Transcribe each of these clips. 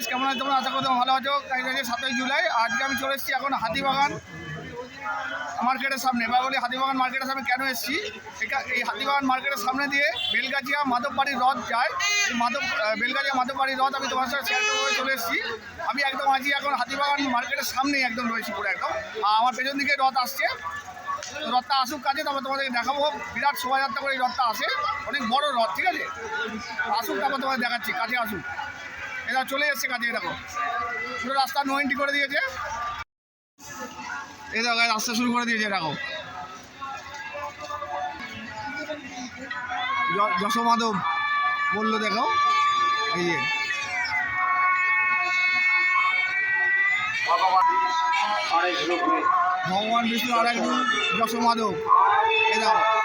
Guys কেমন আছো তোমরা? আশা করি তোমরা ভালো আছো। গাইস আজকে সাতই জুলাই। আজকে আমি চলে এসেছি এখন হাতিবাগান। মার্কেটের সামনে। বা বলি হাতিবাগান মার্কেটের সামনে কেন এসেছি? এই হাতিবাগান মার্কেটের সামনে দিয়ে বেলগাছিয়া মাধববাড়ির রথ যায়। এই মাধব বেলগাছিয়া মাধববাড়ির রথ আমি তোমার সাথে শেয়ার করব চলে এসেছি। আমি একদম আছি এখন হাতিবাগান মার্কেটের সামনেই একদম রয়েছি পুরো একদম। আর আমার পেছন দিকে রথ আসছে। রথটা আসুক কাজে তারপর তোমাদেরকে দেখাবো। বিরাট শোভাযাত্রা করে এই রথটা আসে। অনেক বড় রথ, ঠিক আছে? আসুক, তারপর তোমাদের দেখাচ্ছি। কাছে আসুক। এরা চলে এসছে কাজে এরকম পুরো রাস্তা নো এন্ট্রি করে দিয়েছে। এই দেখো রাস্তা শুরু করে দিয়েছে এরকম য- যশোমাধব বলল, দেখো, এই যে। ভগবান বিষ্ণু আর একজন যশোমাধব, এই দেখো।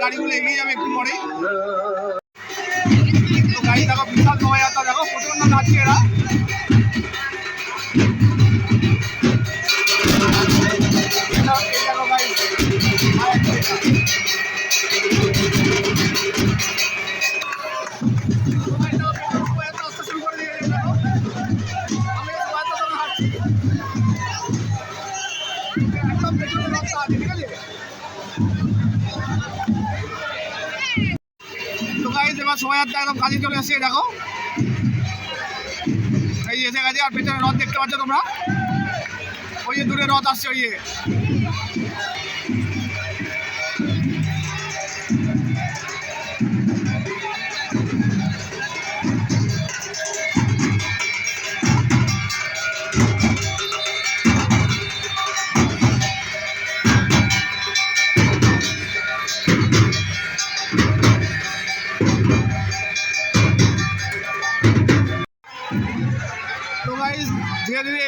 গাড়িগুলো এগিয়ে যাবে একটু পরেই। গাড়ি দেখো, বিশাল শোভাযাত্রা, দেখো প্রচণ্ড নাচছে এরা। এটা- এই গাইজ এবার শোভাযাত্রা একদম কাজে চলে আসছে দেখো। এই এসে গেছে আর পেছনে রথ দেখতে পাচ্ছ তোমরা? ওই যে দূরে রথ আসছে, ওই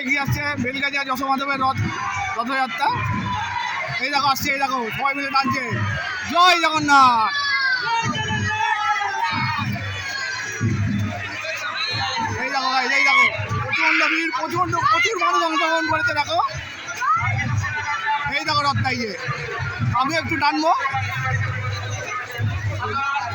এগিয়ে আসছে বেলগাছিয়া যশোমাধবের রথ রথযাত্রা। এই দেখো আসছে, এই দেখো, সবাই মিলে টানছে জয় জগন্নাথ! এই দেখো গাইজ এই দেখো, প্রচণ্ড ভিড়, প্রচণ্ড, প্রচুর মানুষ অংশগ্রহণ করেছে, দেখো। এই দেখো রথটা যে। আমি একটু টানবো এই দেখো গাইজ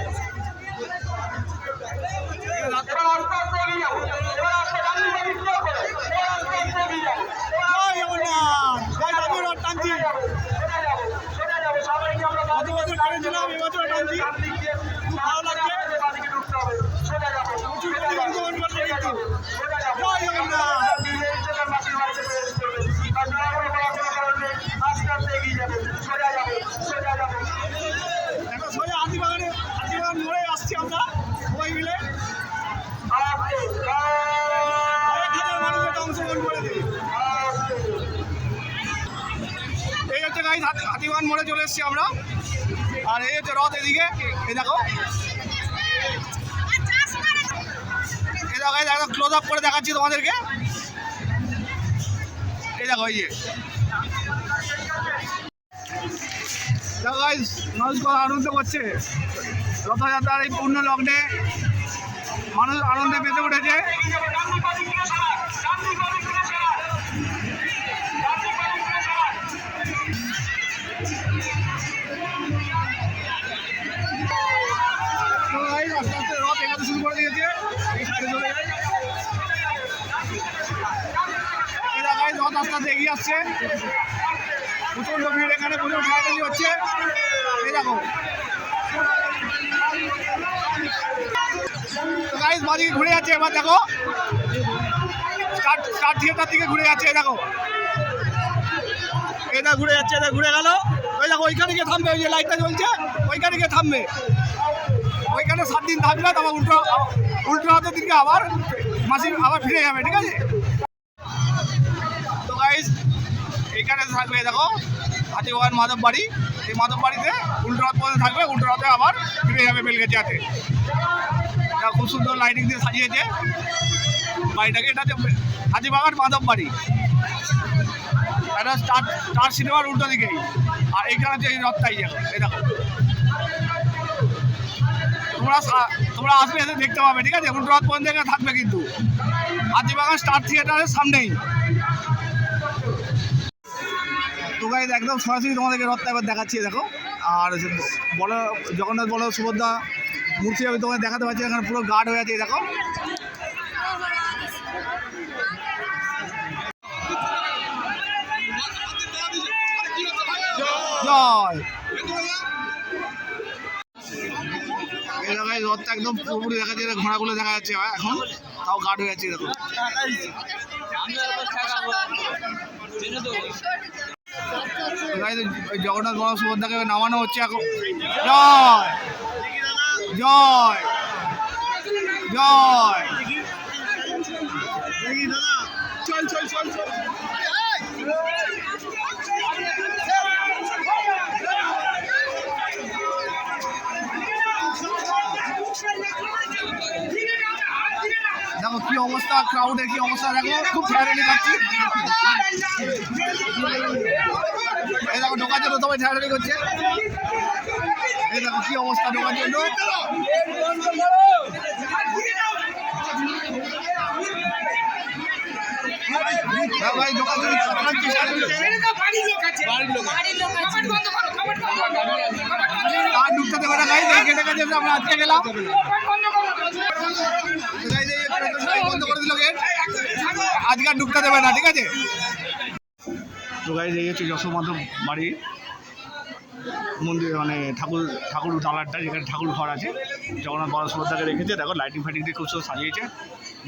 এসেছি আমরা। আর এই হচ্ছে রথ এদিকে। এই দেখো। এই দেখো এই দেখো ক্লোজ আপ করে দেখাচ্ছি তোমাদেরকে। এই দেখো, এই যে। আনন্দ করছে। রথযাত্রার এই পূর্ণ লগ্নে মানুষ আনন্দে মেতে উঠেছে। আস্তে এগিয়ে আসছে। প্রচণ্ড ভিড় এখানে প্রচুর ঠেলাঠেলি হচ্ছে। এই দেখো। গাইস বাদিকে ঘুরে যাচ্ছে এবার, দেখো। স্টার থিয়েটার দিকে ঘুরে যাচ্ছে, এই দেখো। এটা ঘুরে যাচ্ছে এটা ঘুরে গেল। ওই দেখো, ওইখানে গিয়ে থামবে, ওই যে লাইটটা জ্বলছে, ওইখানে গিয়ে থামবে। ওইখানে সাত দিন থাকবে, তারপর উল্টো উল্টো হাতের দিকে আবার মাসি আবার ফিরে যাবে, ঠিক আছে? এইখানে থাকবে, দেখো, হাতিবাগান মাধব বাড়ি। এই মাধব বাড়িতে উল্টো রাত পর্যন্ত থাকবে উল্টো রাতে আবার ফিরে যাবে বেলগাছিয়াতে। এটা খুব সুন্দর লাইটিং দিয়ে সাজিয়েছে। বাড়িটাকে, এটা হাতিবাগান মাধব বাড়ি। এটা স্টার স্টার সিনেমার উল্টো দিকেই। আর এইখানে এই রথটাই, দেখো, এই দেখো। তোমরা তোমরা আসবে এসে দেখতে পাবে, ঠিক আছে? উল্টো রথ পর্যন্ত এখানে থাকবে কিন্তু। হাতিবাগান স্টার থিয়েটারের সামনেই। তো একদম সরাসরি তোমাদেরকে রথটা এবার দেখাচ্ছি, দেখো। আর বড় জগন্নাথ বড় সুভদ্রা মূর্তি আমি তোমাদের দেখাতে পারছি এখানে পুরো গার্ড হয়ে আছে দেখো। রথটা একদম পুরোপুরি দেখা যাচ্ছে, ঘোড়াগুলো দেখা যাচ্ছে এখন, তাও গার্ড হয়ে যাচ্ছে দেখো। জগন্নাথ বড় সুভদ্রাকে নামানো হচ্ছে এখন। জয়! জয়! জয়! চল চল অবস্থা ক্রাউডের কি অবস্থা দেখো খুব ঠেয়ারেলি পাচ্ছি এই দেখো ঢোকার জন্য সবাই ঠেয়ারেলি করছে। এই দেখো কি অবস্থা ঢোকার জন্য। করছে আর ঢুকতে দেবে না গাইজ এই গেটে আমরা আজকে গেলাম। আজকে ঢুকতে দেবে না, ঠিক আছে? তো গাইজ এই হচ্ছে যশোমাধব বাড়ি। মন্দির মানে ঠাকুর ঠাকুর দালারটা যেখানে ঠাকুর ঘর আছে, জগন্নাথ বড় সুভদ্রাকে রেখেছে। দেখো লাইটিং ফাইটিং দিয়ে খুব সুন্দর সাজিয়েছে।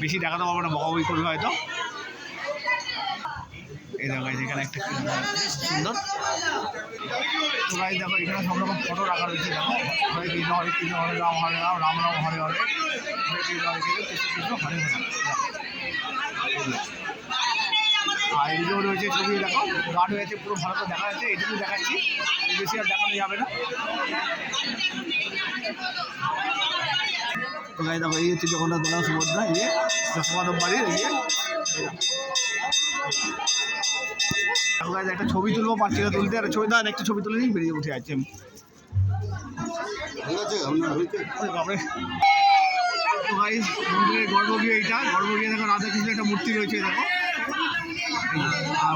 বেশি দেখাতে পারব না, বকাবকি করবে হয়তো। এই দেখো এখানে একটা সুন্দর। তো গাইজ দেখো, এখানে সব রকম ফটো রাখা রয়েছে, দেখো। হরে কৃষ্ণ হরে কৃষ্ণ, হরে রাম হরে রাম রাম রাম, হরে হরে। হরে কৃষ্ণ হরে কৃষ্ণ কৃষ্ণ কৃষ্ণ, হরে হরে। আর এদিকেও রয়েছে ছবি দেখো গার্ড হয়েছে পুরো ভালো করে দেখা যাচ্ছে এটুকু দেখাচ্ছি বেশি আর দেখানো যাবে না। তো গাই দেখো এই হচ্ছে জগন্নাথ বলা সুভদ্রা এই যে যশোমাধব বাড়ির এই যে এই দেখো। দেখো guys, একটা ছবি তুলবো পাচ্ছি না তুলতে আর ছবি দাঁড়ান একটা ছবি তুলে নিই বেরিয়ে উঠে তো গাইজ মন্দিরের গর্ভগৃহ এইটা গর্ভগৃহে দেখো রাধা কৃষ্ণের একটা মূর্তি রয়েছে দেখো।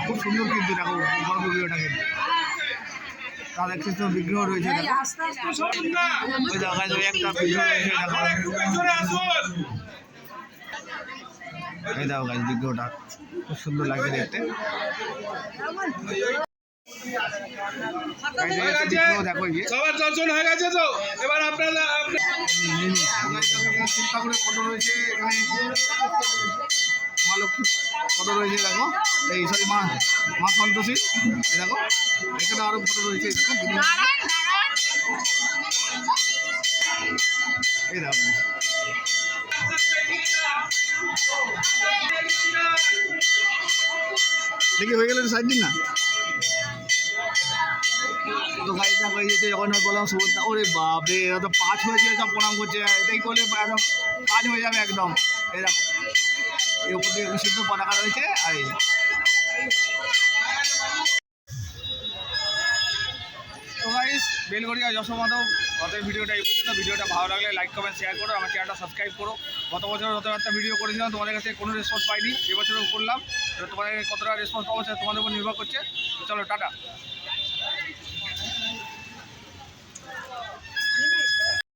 খুব সুন্দর কিন্তু দেখো গর্ভগৃহটা কিন্তু রাধা কৃষ্ণ বিগ্রহ রয়েছে ওই ওই একটা বিগ্রহ রয়েছে এই দেখো গাছ বিগ্রহটা খুব সুন্দর লাগছে দেখতে দেখো সবার দর্শন হয়ে গেছে তো এবার আপনারা আপনি- ফটো রয়েছে এখানে মা লক্ষ্মী ফটো রয়েছে দেখো। এই সরি মা মা সন্তোষী এই দেখো। এখানে আরও ফটো রয়েছে এই দেখো। দেখো। হয়ে গেলে সাইড দিন না? তো গাড়ি দেখো এই যে জগন্নাথ বললাম ওরে বাপরে এরা তো পাঁচ সব প্রণাম করছে। এটাই করলে হয়ে যাবে একদম। এই দেখো। এই উপর দিয়ে বিশুদ্ধ পতাকা রয়েছে আর এই বেলগড়িয়া যশোমাধব গতের ভিডিওটা এই পর্যন্ত। ভিডিওটা ভালো লাগলে লাইক কমেন্ট শেয়ার করো, আমার চ্যানেলটা সাবস্ক্রাইব করো। গত বছর যত একটা ভিডিও করেছিলাম, তোমাদের কাছে কোনো রেসপন্স পাইনি। এবছরও করলাম। তোমাদের কতটা রেসপন্স পাবো তোমাদের উপর নির্ভর করছে। চলো, টাটা।